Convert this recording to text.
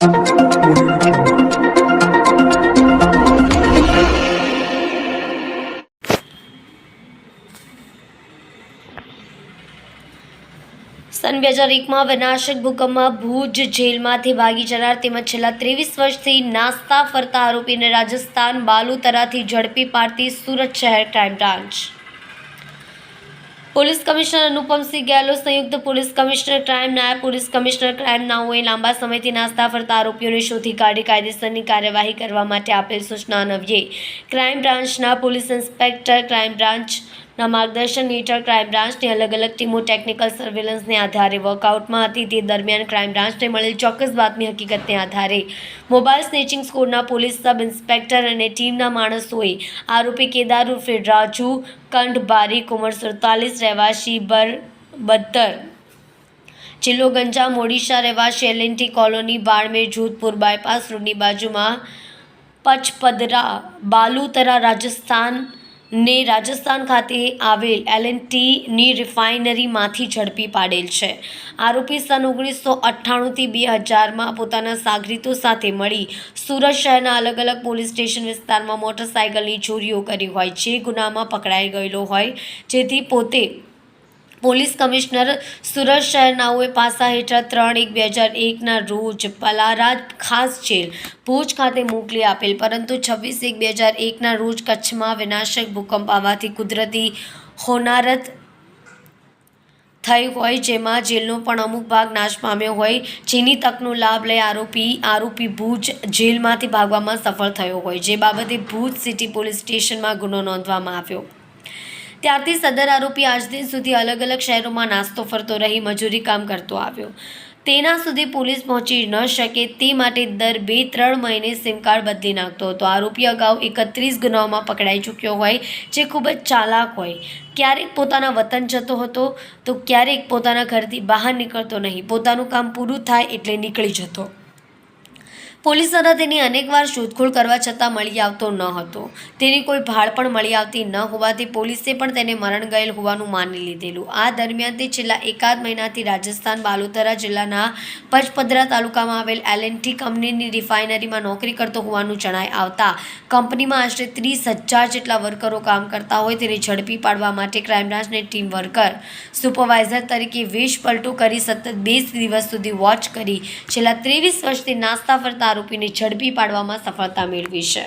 સન બે હજાર એકમાં વિનાશક ભૂકંપમાં ભુજ જેલમાંથી ભાગી જનાર તેમજ છેલ્લા ત્રેવીસ વર્ષથી નાસ્તા ફરતા આરોપીને રાજસ્થાન બાલુતરાથી ઝડપી પાડતી સુરત શહેર crime branch. Police commissioner Anupamsingh Gehlot સંયુક્ત પોલીસ કમિશનર ક્રાઇમ નાયબ પોલીસ કમિશનર ક્રાઇમ નાઓએ લાંબા સમયથી નાસ્તા ફરતા આરોપીઓને શોધી કાઢી કાયદેસરની કાર્યવાહી કરવા માટે આપેલ સૂચના અન્વયે. ક્રાઇમ બ્રાન્ચના પોલીસ ઇન્સ્પેક્ટર, ક્રાઇમ બ્રાન્ચના માર્ગદર્શન હેઠળ ક્રાઇમ બ્રાન્ચની અલગ અલગ ટીમો ટેકનિકલ સર્વેલન્સને આધારે વર્કઆઉટમાં હતી. તે દરમિયાન ક્રાઇમ બ્રાન્ચને મળેલ ચોક્કસ બાતમી હકીકતને આધારે મોબાઈલ સ્નેચિંગ સ્કોડના પોલીસ સબ ઇન્સ્પેક્ટર અને ટીમના માણસોએ આરોપી કેદાર ઉર્ફે રાજુ કંઠ કુંવર સુડતાલીસ, રહેવાસી બર બદ્દર, જિલ્લો ગંજામ, ઓડિશા રહેવાસી LNT colony Barmer Jodhpur bypass રોડની બાજુમાં પચપદરા, બાલુતરા રાજસ્થાન ને રાજસ્થાન ખાતે આવેલ એલ એન્ડ ટીની રિફાઇનરીમાંથી ઝડપી પાડેલ છે. આરોપી સન ઓગણીસો અઠ્ઠાણુંથી બે હજારમાં પોતાના સાગરીતો સાથે મળી સુરત શહેરના અલગ અલગ પોલીસ સ્ટેશન વિસ્તારમાં મોટરસાયકલની ચોરીઓ કરી હોય જે ગુનામાં પકડાઈ ગયેલો હોય, જેથી પોતે પોલીસ કમિશનર સુરત શહેરનાઓએ પાસા હેઠળ ત્રણ એક બે હજાર એકના રોજ પલારાજ ખાસ જેલ ભુજ ખાતે મોકલી આપેલ, પરંતુ છવ્વીસ એક બે હજાર એકના રોજ કચ્છમાં વિનાશક ભૂકંપ આવવાથી કુદરતી હોનારત થઈ હોય, જેમાં જેલનો પણ અમુક ભાગ નાશ પામ્યો હોય, જેની તકનો લાભ લઈ આરોપી આરોપી ભુજ જેલમાંથી ભાગવામાં સફળ થયો હોય. જે બાબતે ભુજ સિટી પોલીસ સ્ટેશનમાં ગુનો નોંધવામાં આવ્યો. ત્યારથી સદર આરોપી આજ દિન સુધી અલગ અલગ શહેરોમાં નાસ્તો ફરતો રહી, મજૂરી કામ કરતો આવ્યો. તેના સુધી પોલીસ પહોંચી ન શકે તે માટે દર બે ત્રણ મહિને સિમ કાર્ડ બદલી નાખતો હતો. આરોપી અગાઉ એકત્રીસ ગુનાઓમાં પકડાઈ ચૂક્યો હોય, જે ખૂબ જ ચાલાક હોય. ક્યારેક પોતાના વતન જતો હતો, તો ક્યારેક પોતાના ઘરથી બહાર નીકળતો નહીં. પોતાનું કામ પૂરું થાય એટલે નીકળી જતો. પોલીસ દ્વારા તેની અનેકવાર શોધખોળ કરવા છતાં મળી આવતો ન હતો. તેની કોઈ ભાળ પણ મળી આવતી ન હોવાથી પોલીસે પણ તેને મરણ ગયેલ હોવાનું માની લીધેલું. આ દરમિયાન તે છેલ્લા એકાદ મહિનાથી રાજસ્થાન બાલોતરા જિલ્લાના પચપદરા તાલુકામાં આવેલ એલએનટી કંપનીની રિફાઇનરીમાં નોકરી કરતો હોવાનું જણાય આવતા કંપનીમાં આશરે ત્રીસ હજાર જેટલા વર્કરો કામ કરતા હોય તેને ઝડપી પાડવા માટે ક્રાઇમ બ્રાન્ચની ટીમ વર્કર સુપરવાઇઝર તરીકે વેશ પલટો કરી સતત બે દિવસ સુધી વોચ કરી. છેલ્લા ત્રેવીસ વર્ષથી નાસ્તા ફરતા આરોપીને ઝડપી પાડવામાં સફળતા મેળવી છે.